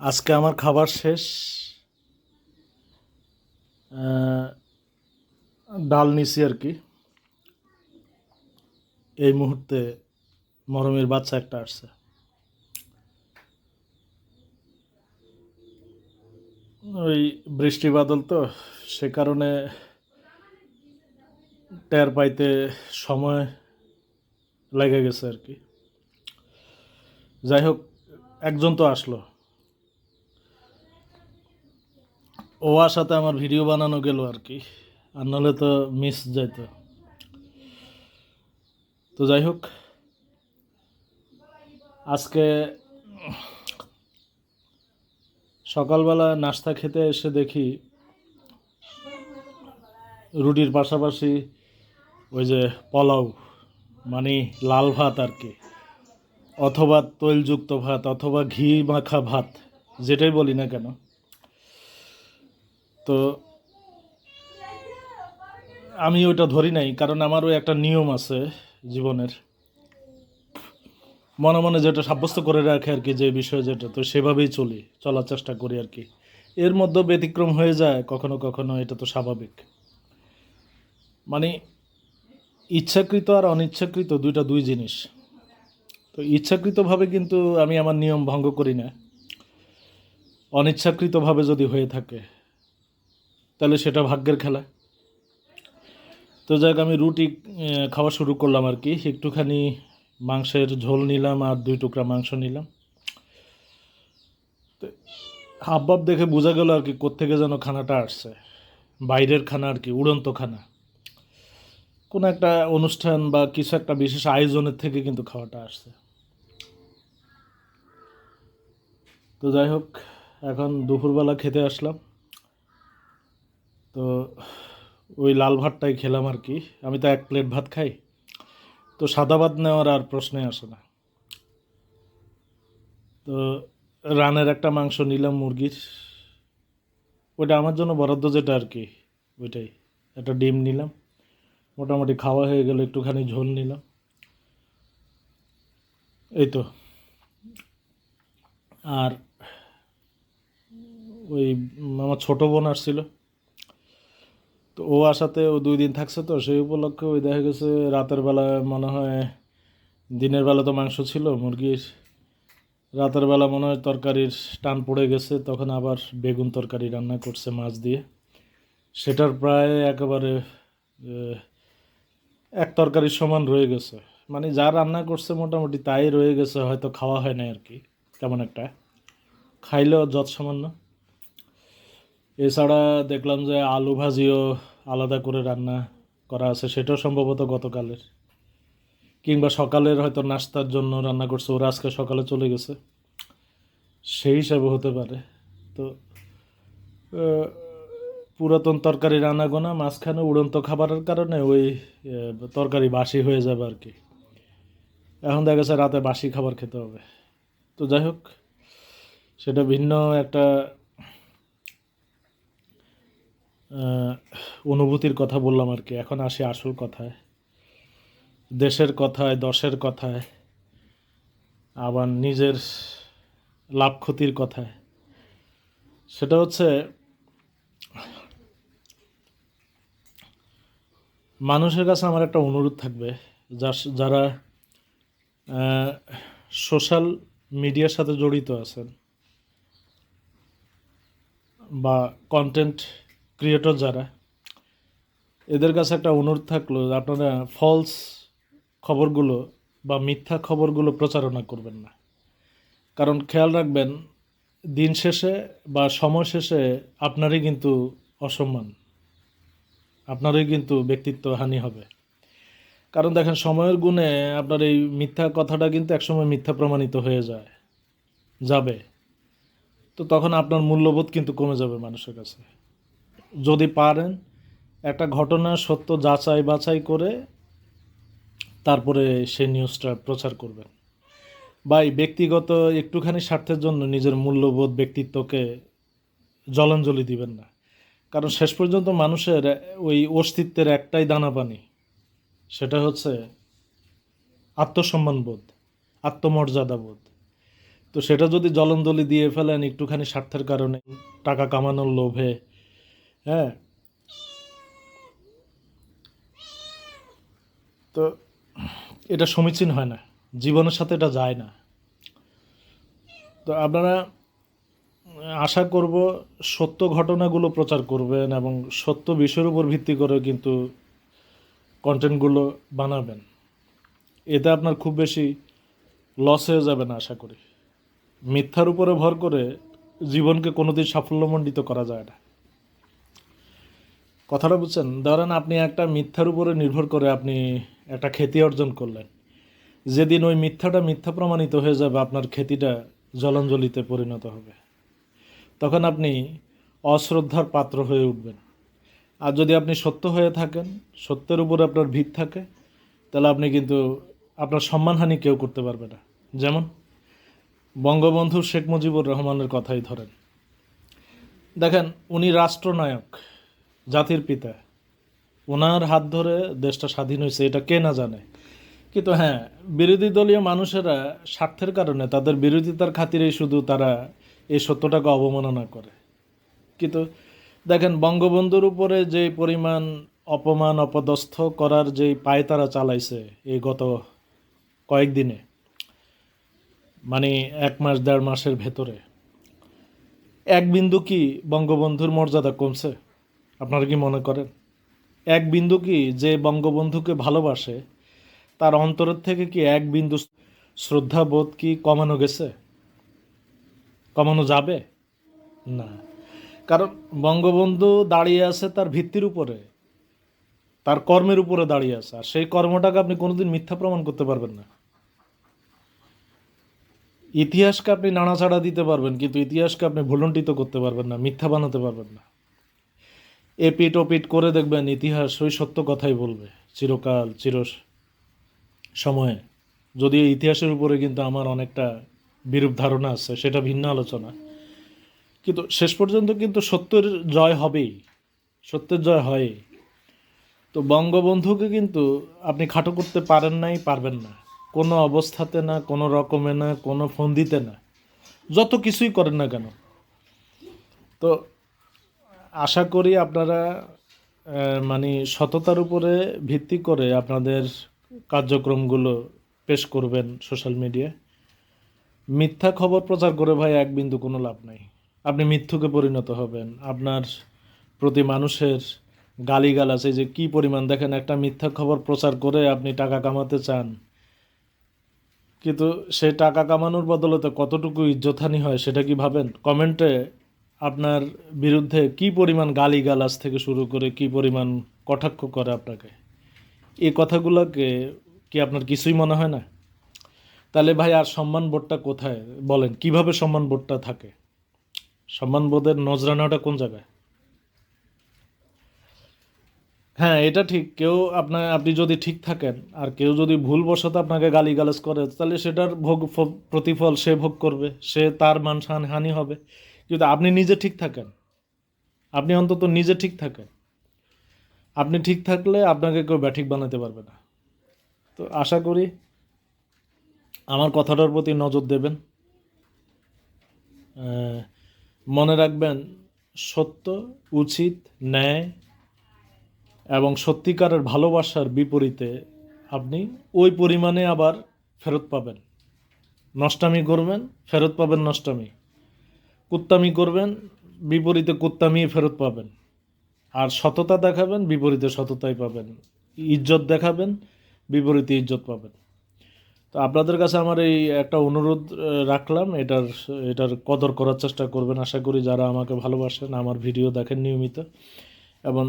আজকে আমার খাবার শেষ। ডাল নিছি আর কি। এই মুহূর্তে মরমের বাচ্চা একটা আসছে। ওই বৃষ্টি বাদল তো, সে কারণে টের পাইতে সময় লেগে গেছে আর কি। যাই হোক, একজন তো আসলো। ও আসাতে আমার ভিডিও বানানো গেল আর কি, আর নাহলে তো মিস যাইত। তো যাই হোক, আজকে সকালবেলা নাস্তা খেতে এসে দেখি রুটির পাশাপাশি ওই যে পোলাও মানে লাল ভাত আর কি, অথবা তৈলযুক্ত ভাত অথবা ঘি মাখা ভাত, যেটাই বলি না কেন তো আমি ওইটা ধরি নাই, কারণ আমারও একটা নিয়ম আছে জীবনের। মনে মনে যেটা সাব্যস্ত করে রাখে আর কি, যে বিষয়ে যেটা, তো সেভাবেই চলি, চলার চেষ্টা করি আর কি। এর মধ্যে ব্যতিক্রম হয়ে যায়, কখনো কখনো এটা তো স্বাভাবিক। মানে ইচ্ছাকৃত আর অনিচ্ছাকৃত দুইটা দুই জিনিস। তো ইচ্ছাকৃতভাবে কিন্তু আমি আমার নিয়ম ভঙ্গ করি না। অনিচ্ছাকৃতভাবে যদি হয়ে থাকে তাহলে সেটা ভাগ্যের খেলা। তো যাক আমি রুটি খাওয়া শুরু করলাম আর কি। একটুখানি মাংসের ঝোল নিলাম আর দুই টুকরা মাংস নিলাম। হাবভাব দেখে বোঝা গেল আর কি কোত্থেকে যেন খানাটা আসছে। বাইরের খানা আর কি, উড়ন্ত খানা। কোনো একটা অনুষ্ঠান বা কিছু একটা বিশেষ আয়োজনের থেকে কিন্তু খাওয়াটা আসছে। তো যাই হোক এখন দুপুরবেলা খেতে আসলাম। তো ওই লাল ভাতটাই খেলাম আর কি। আমি তো এক প্লেট ভাত খাই। তো সাদা ভাত নেওয়ার আর প্রশ্নে আসে না। তো রানের একটা মাংস নিলাম মুরগির। ওইটা আমার জন্য বরাদ্দ যেটা আর কি, ওইটাই। একটা ডিম নিলাম। মোটামুটি খাওয়া হয়ে গেল, একটুখানি ঝোল নিলাম। এই তো। আর ওই আমার ছোটো বোন আসছিল। তো ও আসাতে ও দুই দিন থাকছে তো, সেই উপলক্ষে ওই দেখা গেছে রাতের বেলা মনে হয় দিনের বেলা তো মাংস ছিল, মুরগির। রাতের বেলা মনে হয় তরকারির টান পড়ে গেছে, তখন আবার বেগুন তরকারি রান্না করছে মাছ দিয়ে। সেটার প্রায় একেবারে এক তরকারির সমান রয়ে গেছে। মানে যা রান্না করছে মোটামুটি তাই রয়ে গেছে, হয়তো খাওয়া হয় না আর কি, তেমন একটা। খাইলেও যত সামান্য। এছাড়া দেখলাম যে আলু ভাজিও আলাদা করে রান্না করা আছে, সেটাও সম্ভবত গতকালের। কিংবা সকালের হয়তো নাস্তার জন্য রান্না করছে, ওরা আজকে সকালে চলে গেছে। সেই হিসাবে হতে পারে। তো পুরাতন তরকারি রান্না গোনা, মাঝখানে উড়ন্ত খাবারের কারণে ওই তরকারি বাসি হয়ে যাবে আর কি। এখন দেখা গেছে রাতে বাসি খাবার খেতে হবে। তো যাই হোক, সেটা ভিন্ন একটা অনুভূতির কথা বললাম আর কি। এখন আসি আসল কথায়। দেশের কথায়, দশের কথায়, আবার নিজের লাভ ক্ষতির কথায়। সেটা হচ্ছে, মানুষের কাছে আমার একটা অনুরোধ থাকবে, যার- যারা সোশ্যাল মিডিয়ার সাথে জড়িত আছেন, বা কন্টেন্ট ক্রিয়েটর যারা, এদের কাছে একটা অনুরোধ থাকল আপনারা ফলস খবরগুলো বা মিথ্যা খবরগুলো প্রচারণা করবেন না। কারণ খেয়াল রাখবেন, দিন শেষে বা সময় শেষে আপনারই কিন্তু অসম্মান, আপনারই কিন্তু ব্যক্তিত্ব হানি হবে। কারণ দেখেন, সময়ের গুণে আপনার এই মিথ্যা কথাটা কিন্তু একসময় মিথ্যা প্রমাণিত হয়ে যায়, যাবে। তো তখন আপনার মূল্যবোধ কিন্তু কমে যাবে মানুষের কাছে। যদি পারেন, একটা ঘটনা সত্য যাচাই বাছাই করে তারপরে সেই নিউজটা প্রচার করবেন। বা এই ব্যক্তিগত একটুখানি স্বার্থের জন্য নিজের মূল্যবোধ ব্যক্তিত্বকে জলাঞ্জলি দিবেন না। কারণ শেষ পর্যন্ত মানুষের ওই অস্তিত্বের একটাই দানা পানি, সেটা হচ্ছে আত্মসম্মানবোধ আত্মমর্যাদাবোধ। তো সেটা যদি জলন্দলি দিয়ে ফেলেন একটুখানি স্বার্থের কারণে, টাকা কামানোর লোভে হ্যাঁ। তো এটা সমীচীন হয় না। জীবনের সাথে এটা যায় না। তো আপনারা আশা করব সত্য ঘটনাগুলো প্রচার করবেন এবং সত্য বিষয়ের উপর ভিত্তি করে কিন্তু কন্টেন্টগুলো বানাবেন। এতে আপনার খুব বেশি লস হয়ে যাবে না, আশা করি। মিথ্যার উপরে ভর করে জীবনকে কোনোদিন সাফল্যমণ্ডিত করা যায় না। কথাটা বুঝছেন? ধরেন আপনি একটা মিথ্যার উপরে নির্ভর করে আপনি একটা খ্যাতি অর্জন করলেন। যেদিন ওই মিথ্যাটা মিথ্যা প্রমাণিত হয়ে যাবে, আপনার খ্যাতিটা জলাঞ্জলিতে পরিণত হবে। তখন আপনি অশ্রদ্ধার পাত্র হয়ে উঠবেন। আর যদি আপনি সত্য হয়ে থাকেন, সত্যের উপরে আপনার ভিত থাকে, তাহলে আপনি কিন্তু আপনার সম্মানহানি কেউ করতে পারবে না। যেমন বঙ্গবন্ধু শেখ মুজিবুর রহমানের কথাই ধরেন। দেখেন, উনি রাষ্ট্রনায়ক। জাতির পিতা। ওনার হাত ধরে দেশটা স্বাধীন হয়েছে, এটা কে না জানে। কিন্তু হ্যাঁ বিরোধী দলীয় মানুষেরা স্বার্থের কারণে তাদের বিরোধিতার খাতিরেই শুধু তারা এই সত্যটাকে অবমাননা করে। কিন্তু দেখেন, বঙ্গবন্ধুর উপরে যে পরিমাণ অপমান, অপদস্থ করার যে পায় তারা চালাইছে এই গত কয়েকদিনে মানে এক মাস, দেড় মাসের ভেতরে, এক বিন্দু কি বঙ্গবন্ধুর মর্যাদা কমছে? আপনারা কি মনে করেন? এক বিন্দু কি যে বঙ্গবন্ধুকে ভালোবাসে, তার অন্তরের থেকে কি এক বিন্দু শ্রদ্ধাবোধ কি কমানো গেছে? কমানো যাবে? না। কারণ বঙ্গবন্ধু দাঁড়িয়ে আছে তার ভিত্তির উপরে, তার কর্মের উপরে দাঁড়িয়ে আছে, আর সেই কর্মটাকে আপনি কোনোদিন মিথ্যা প্রমাণ করতে পারবেন না। ইতিহাসকে আপনি নাড়াচাড়া দিতে পারবেন, কিন্তু ইতিহাসকে আপনি ভুলণ্ঠিত করতে পারবেন না, মিথ্যা বানাতে পারবেন না। এপিট ওপিট করে দেখবেন, ইতিহাস ওই সত্য কথাই বলবে, চিরকাল, চির সময়ে। যদি ইতিহাসের উপরে কিন্তু আমার অনেকটা বিরূপ ধারণা আছে, সেটা ভিন্ন আলোচনা। কিন্তু শেষ পর্যন্ত কিন্তু সত্যের জয় হবেই, সত্যের জয় হয় তো বঙ্গবন্ধুকে কিন্তু আপনি খাটো করতে পারেন নাই, পারবেন না। কোনো অবস্থাতে না, কোনো রকমে না, কোনো ফন্দিতে না। যত কিছুই করেন না কেন। তো আশা করি আপনারা মানে সততার উপরে ভিত্তি করে আপনাদের কার্যক্রমগুলো পেশ করবেন সোশ্যাল মিডিয়ায়। মিথ্যা খবর প্রচার করে ভাই এক বিন্দু কোনো লাভ নাই। আপনি মিথ্যুকে পরিণত হবেন। আপনার প্রতি মানুষের গালিগালাজ, এই যে কী পরিমাণ, দেখেন একটা মিথ্যা খবর প্রচার করে আপনি টাকা কামাতে চান, কিন্তু সেই টাকা কামানোর বদলতে কতটুকু ইজ্জতহানি হয় সেটা কি ভাবেন? কমেন্টে আপনার বিরুদ্ধে কি পরিমাণ গালিগালাজ থেকে শুরু করে কি পরিমাণ কটাক্ষ করে আপনাকে? এই কথাগুলোকে কি আপনার কিছুই মনে হয় না? তাহলে ভাই, আর সম্মান বোর্ডটা কোথায়? বলেন, কীভাবে সম্মান বোর্ডটা থাকে? সম্মান বোধের নজরানাটা কোন জায়গায়? হ্যাঁ এটা ঠিক। কেউ আপনার আপনি যদি ঠিক থাকেন, আর কেউ যদি ভুলবশত আপনাকে গালিগালাজ করে, তাহলে সেটার ভোগ, প্রতিফল সে ভোগ করবে, সে তার মান হানি- হানি হবে। কিন্তু আপনি নিজে ঠিক থাকেন, আপনি অন্তত নিজে ঠিক থাকেন, আপনি ঠিক থাকলে আপনাকে কেউ ব্যাঠিক বানাতে পারবে না। তো আশা করি আমার কথাটার প্রতি নজর দেবেন। মনে রাখবেন, সত্য, উচিত, ন্যায় এবং সত্যিকারের ভালোবাসার বিপরীতে আপনি ওই পরিমাণে আবার ফেরত পাবেন। নষ্টামি করবেন, ফেরত পাবেন নষ্টামি। কুত্তামি করবেন, বিপরীতে কুত্তামি ফেরত পাবেন। আর সততা দেখাবেন, বিপরীতে সততাই পাবেন। ইজ্জত দেখাবেন, বিপরীতে ইজ্জত পাবেন। তো আপনাদের কাছে আমার এই একটা অনুরোধ রাখলাম। এটার এটার কদর করার চেষ্টা করবেন। আশা করি যারা আমাকে ভালোবাসেন, আমার ভিডিও দেখেন নিয়মিত। এবং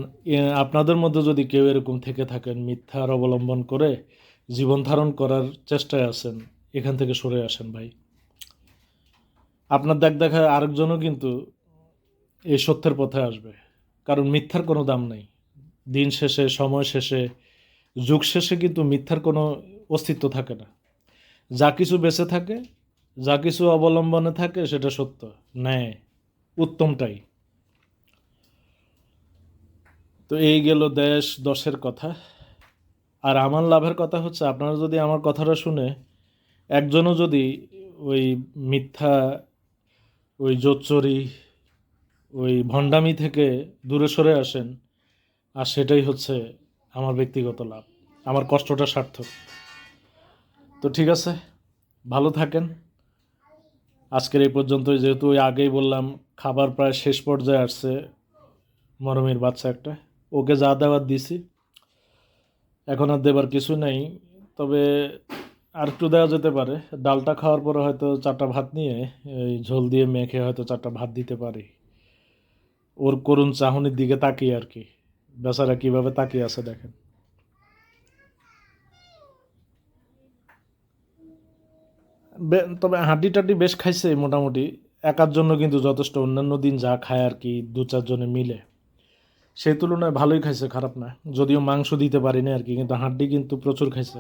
আপনাদের মধ্যে যদি কেউ এরকম থেকে থাকেন মিথ্যার অবলম্বন করে জীবন ধারণ করার চেষ্টায় আছেন, এখান থেকে সরে আসেন ভাই। আপনার দেখ দেখা আরেকজনও কিন্তু এই সত্যের পথে আসবে। কারণ মিথ্যার কোনো দাম নেই। দিন শেষে, সময় শেষে, যুগ শেষে কিন্তু মিথ্যার কোনো অস্তিত্ব থাকে না। যা কিছু বেঁচে থাকে, যা কিছু অবলম্বনে থাকে, সেটা সত্য। ন্যায়, উত্তমটাই। তো এই গেল দেশ দশের কথা। আর আমার লাভের কথা হচ্ছে, আপনারা যদি আমার কথাটা শুনে, একজনও যদি ওই মিথ্যা ওই জোচ্চরি ওই ভণ্ডামি থেকে দূরে সরে আসেন আর সেটাই হচ্ছে আমার ব্যক্তিগত লাভ। আমার কষ্টটা সার্থক। তো ঠিক আছে, ভালো থাকেন। আজকের এই পর্যন্তই। যেহেতু ওই আগেই বললাম, খাবার প্রায় শেষ পর্যায়ে আসছে মরমের বাচ্চা একটা। ওকে যা দেওয়ার দিছি। এখন আর দেবার কিছু নেই। তবে আর একটু দেওয়া যেতে পারে। ডালটা খাওয়ার পরে হয়তো চারটা ভাত নিয়ে, এই ঝোল দিয়ে মেখে হয়তো চারটা ভাত দিতে পারি। ওর করুণ চাহনির দিকে তাকিয়ে আর কি। বেচারা কীভাবে তাকিয়ে আছে দেখেন। তবে হাড্ডি টাড্ডি বেশ খাইছে মোটামুটি। একার জন্য কিন্তু যথেষ্ট। অন্যান্য দিন যা খায় আর কি, দু চারজনে মিলে। সেই তুলনায় ভালোই খাইছে, খারাপ না। যদিও মাংস দিতে পারিনি আর কি, কিন্তু হাড্ডি কিন্তু প্রচুর খাইছে।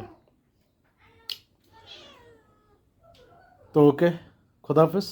তো ওকে খোদাহাফেজ